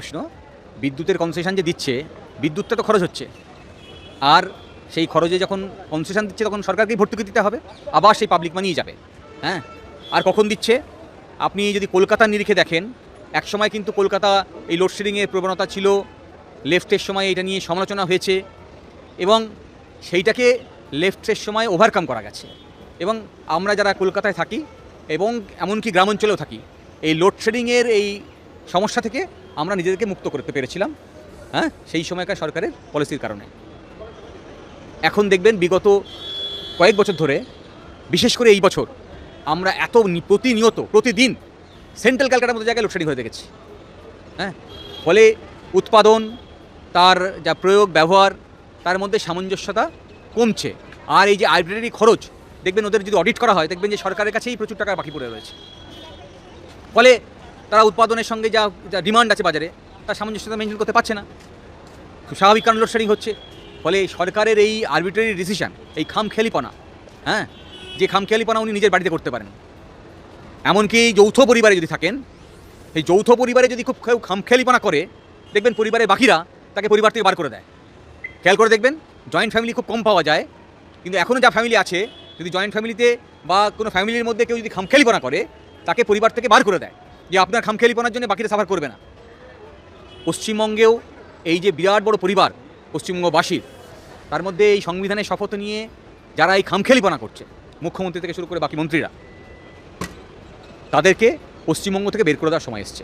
প্রশ্ন, বিদ্যুতের কনসেশন যে দিচ্ছে, বিদ্যুৎটা তো খরচ হচ্ছে। আর সেই খরচে যখন কনসেশন দিচ্ছে, তখন সরকারকেই ভর্তুকি দিতে হবে, আবার সেই পাবলিক মানিয়ে যাবে। হ্যাঁ? আর কখন দিচ্ছে? আপনি যদি কলকাতার নিরিখে দেখেন, একসময় কিন্তু কলকাতা এই লোডশেডিংয়ের প্রবণতা ছিল লেফটের সময় এটা নিয়ে সমালোচনা হয়েছে, এবং সেইটাকে লেফটের সময় ওভারকাম করা গেছে। এবং আমরা যারা কলকাতায় থাকি, এবং এমনকি গ্রামাঞ্চলেও থাকি, এই লোডশেডিংয়ের এই সমস্যা থেকে আমরা নিজেদেরকে মুক্ত করতে পেরেছিলাম হ্যাঁ? সেই সময়কার সরকারের পলিসির কারণে। এখন দেখবেন বিগত কয়েক বছর ধরে, বিশেষ করে এই বছর, আমরা এত প্রতিনিয়ত, প্রতিদিন সেন্ট্রাল ক্যালকাটার মতো জায়গায় লোডশেডিং হয়ে গেছে হ্যাঁ? ফলে উৎপাদন, তার যা প্রয়োগ, ব্যবহার, তার মধ্যে সামঞ্জস্যতা কমছে। আর এই যে আইব্রেটারি খরচ, দেখবেন ওদের যদি অডিট করা হয়, দেখবেন যে সরকারের কাছেই প্রচুর টাকা বাকি পড়ে রয়েছে। ফলে তারা উৎপাদনের সঙ্গে যা যা ডিমান্ড আছে বাজারে, তার সামঞ্জস্যতা মেনটেন করতে পারছে না। খুব স্বাভাবিক কারণ লোডশেডিং হচ্ছে। ফলে সরকারের এই আরবিটারি ডিসিশন এই খামখেয়ালিপনা হ্যাঁ? যে খামখেয়ালিপনা উনি নিজের বাড়িতে করতে পারেন। এমনকি যৌথ পরিবারে যদি থাকেন, এই যৌথ পরিবারে যদি খুব কেউ খামখেয়ালিপনা করে, দেখবেন পরিবারের বাকিরা তাকে পরিবার থেকে বার করে দেয়। খেয়াল করে দেখবেন জয়েন্ট ফ্যামিলি খুব কম পাওয়া যায়। কিন্তু এখনও যা ফ্যামিলি আছে, যদি জয়েন্ট ফ্যামিলিতে বা কোনো ফ্যামিলির মধ্যে কেউ যদি খামখেয়ালিপনা করে, তাকে পরিবার থেকে বার করে দেয়। যে আপনার খামখেয়ালিপনার জন্য বাকিরা সাফার করবে না। পশ্চিমবঙ্গেও এই যে বিরাট বড় পরিবার, পশ্চিমবঙ্গবাসীর, তার মধ্যে এই সংবিধানের শপথ নিয়ে যারা এই খামখেয়ালিপনা করছে, মুখ্যমন্ত্রী থেকে শুরু করে বাকি মন্ত্রীরা, তাদেরকে পশ্চিমবঙ্গ থেকে বের করে দেওয়ার সময় এসছে।